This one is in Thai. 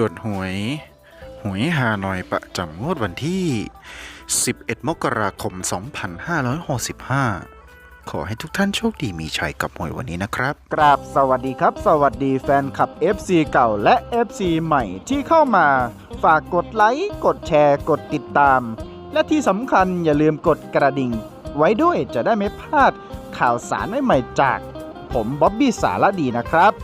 ตรวจหวย หวยฮานอยประจำงวดวันที่ 11 มกราคม 2565ขอให้ทุกท่านโชคดีมีชัยกับหวยวันนี้นะครับ กราบสวัสดีครับ สวัสดีแฟนคลับ FC เก่าและ FC ใหม่ที่เข้ามา ฝากกดไลค์ กดแชร์ กดติดตาม และที่สำคัญอย่าลืมกดกระดิ่ง ไว้ด้วยจะได้ไม่พลาดข่าวสารใหม่ๆจาก ผมบ๊อบบี้สารดีนะครับ